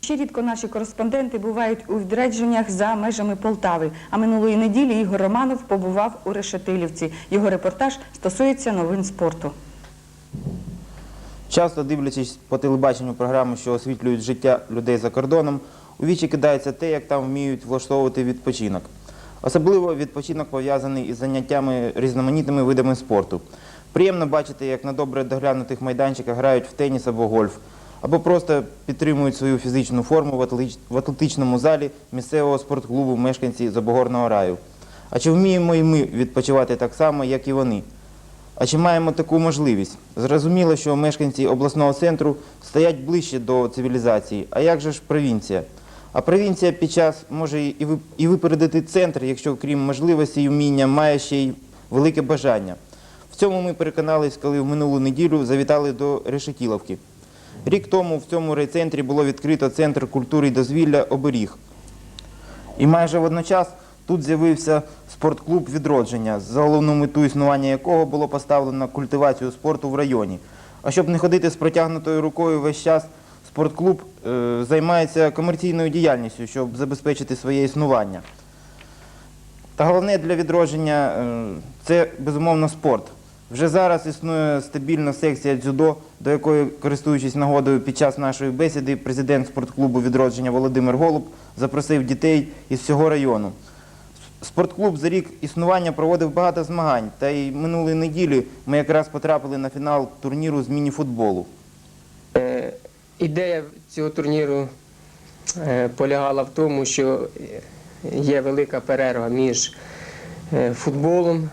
ще рідко наші кореспонденти бувають у відрядженнях за межами Полтави. А минулої неділі Ігор Романов побував у Решетилівці. Його репортаж стосується новин спорту. Часто дивлячись по телебаченню програми, що освітлюють життя людей за кордоном, у вічі кидається те, як там вміють влаштовувати відпочинок. Особливо відпочинок пов'язаний із заняттями різноманітними видами спорту. Приємно бачити, як на добре доглянутих майданчиках грають в теніс або гольф, або просто підтримують свою фізичну форму в атлетичному залі місцевого спортклубу мешканці Забогорного раю. А чи вміємо і ми відпочивати так само, як і вони? А чи маємо таку можливість? Зрозуміло, що мешканці обласного центру стоять ближче до цивілізації. А як же ж провінція? А провінція під час може і випередити центр, якщо крім можливості і вміння має ще й велике бажання. В цьому ми переконались, коли в минулу неділю завітали до Решетіловки. Рік тому в цьому райцентрі було відкрито центр культури і дозвілля Оберіг. І майже водночас тут з'явився спортклуб відродження, з головну мету існування якого було поставлено культивацію спорту в районі. А щоб не ходити з протягнутою рукою весь час, спортклуб е, займається комерційною діяльністю, щоб забезпечити своє існування. Та головне для відродження е, це безумовно спорт. Вже зараз існує стабільна секція дзюдо, до якої, користуючись нагодою під час нашої бесіди, президент спортклубу відродження Володимир Голуб запросив дітей із всього району. Спортклуб за рік існування проводив багато змагань, та й минулої неділі ми якраз потрапили на фінал турніру з міні-футболу. Е, Ідея цього турніру е, полягала в тому, що є велика перерва між е, футболом,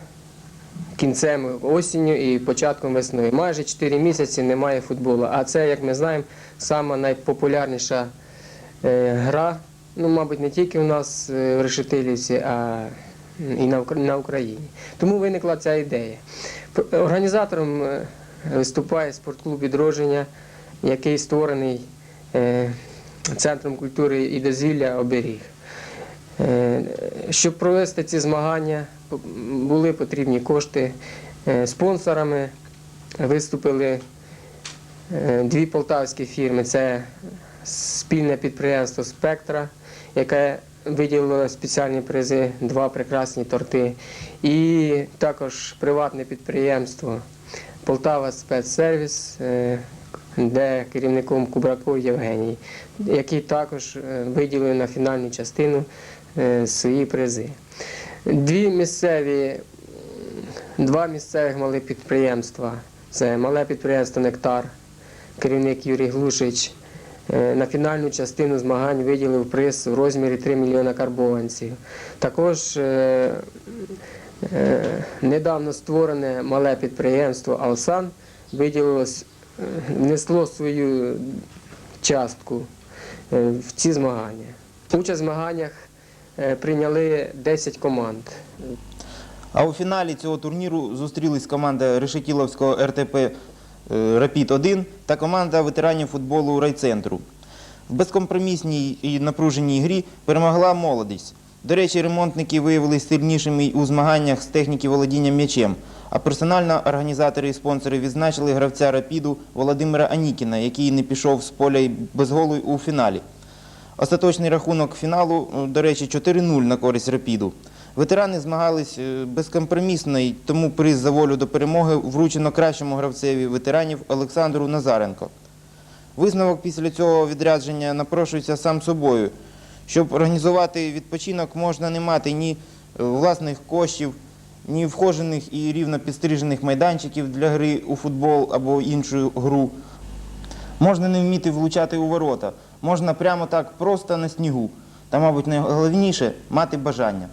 кінцем осінню і початком весною. Майже 4 місяці немає футболу. А це, як ми знаємо, сама найпопулярніша е, гра. Ну, мабуть, не тільки у нас е, в Решетилівці, а і на Україні. Тому виникла ця ідея. Організатором е, виступає спортклуб відродження, який створений Центром культури і дозвілля оберіг. Е, Щоб провести ці змагання, були потрібні кошти. Е, Спонсорами виступили е, дві полтавські фірми. Це спільне підприємство Спектра, яке виділило спеціальні призи, два прекрасні торти. І також приватне підприємство Полтава спецсервіс, де керівником Кубраков Євгеній, який також виділив на фінальну частину свої призи. Дві місцеві, два місцевих мали підприємства. Це мале підприємство Нектар, керівник Юрій Глушич. е, На фінальну частину змагань виділив приз у розмірі 3 мільйона карбованців. Також е, е, недавно створене мале підприємство Алсан е, внесло свою частку е, в ці змагання. Участь в змаганнях е, прийняли 10 команд. А у фіналі цього турніру зустрілись команда Решетіловського РТП е, Рапід-1 та команда ветеранів футболу райцентру. В безкомпромісній і напруженій грі перемогла молодість. До речі, ремонтники виявилися сильнішими у змаганнях з техніки володіння м'ячем. А персонально організатори і спонсори відзначили гравця Рапіду Володимира Анікіна, який не пішов з поля без голу у фіналі. Остаточний рахунок фіналу, е, до речі, 4-0 на користь Рапіду. Ветерани змагались е, безкомпромісно, і тому приз за волю до перемоги вручено кращому гравцеві ветеранів Олександру Назаренко. Висновок після цього відрядження напрошується сам собою. Щоб організувати відпочинок, можна не мати ні е, власних коштів, ні вхожених і рівно підстрижених майданчиків для гри у футбол або іншу гру. Можна не вміти влучати у ворота, можна прямо так просто на снігу. Та, мабуть, найголовніше мати бажання.